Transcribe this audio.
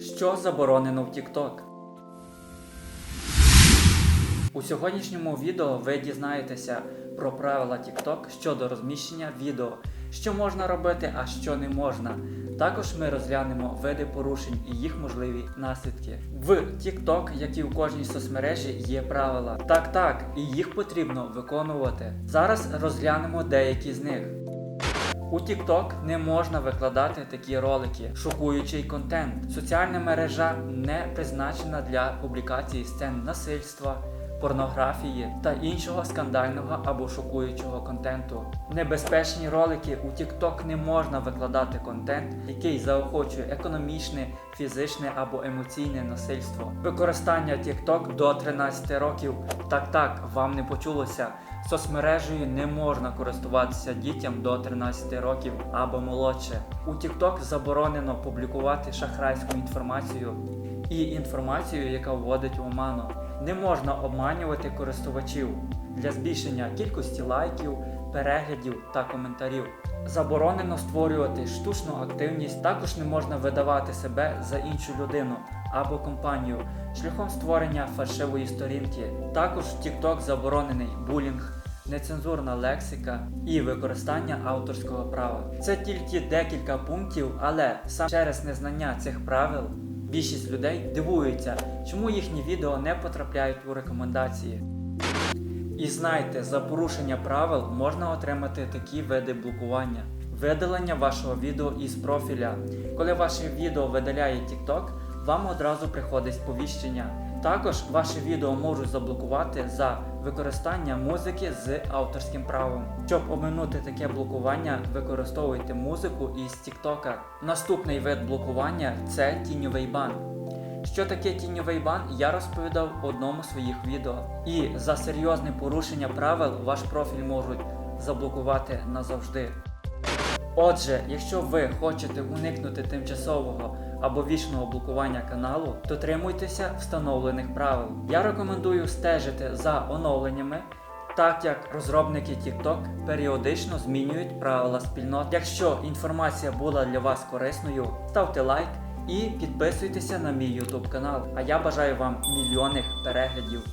Що заборонено в TikTok? У сьогоднішньому відео ви дізнаєтеся про правила TikTok щодо розміщення відео, що можна робити, а що не можна. Також ми розглянемо види порушень і їх можливі наслідки. В TikTok, як і в кожній соцмережі, є правила. Так, так, і їх потрібно виконувати. Зараз розглянемо деякі з них. У TikTok не можна викладати такі ролики, шокуючий контент. Соціальна мережа не призначена для публікації сцен насильства, порнографії та іншого скандального або шокуючого контенту. Небезпечні ролики у TikTok не можна викладати контент, який заохочує економічне, фізичне або емоційне насильство. Використання TikTok до 13 років. Так, так, вам не почулося. Соцмережею не можна користуватися дітям до 13 років або молодше. У TikTok заборонено публікувати шахрайську інформацію і інформацію, яка вводить в оману. Не можна обманювати користувачів для збільшення кількості лайків, переглядів та коментарів. Заборонено створювати штучну активність, також не можна видавати себе за іншу людину або компанію шляхом створення фальшивої сторінки. Також в TikTok заборонений булінг, нецензурна лексика і використання авторського права. Це тільки декілька пунктів, але саме через незнання цих правил більшість людей дивуються, чому їхні відео не потрапляють у рекомендації. І знайте, за порушення правил можна отримати такі види блокування. Видалення вашого відео із профіля. Коли ваше відео видаляє TikTok, вам одразу приходить сповіщення. Також ваше відео можуть заблокувати за використання музики з авторським правом. Щоб оминути таке блокування, використовуйте музику із TikTok. Наступний вид блокування це тіньовий бан. Що таке тіньовий бан, я розповідав в одному з своїх відео. І за серйозне порушення правил ваш профіль можуть заблокувати назавжди. Отже, якщо ви хочете уникнути тимчасового або вічного блокування каналу, дотримуйтеся встановлених правил. Я рекомендую стежити за оновленнями, так як розробники TikTok періодично змінюють правила спільнот. Якщо інформація була для вас корисною, ставте лайк і підписуйтеся на мій YouTube канал. А я бажаю вам мільйонних переглядів.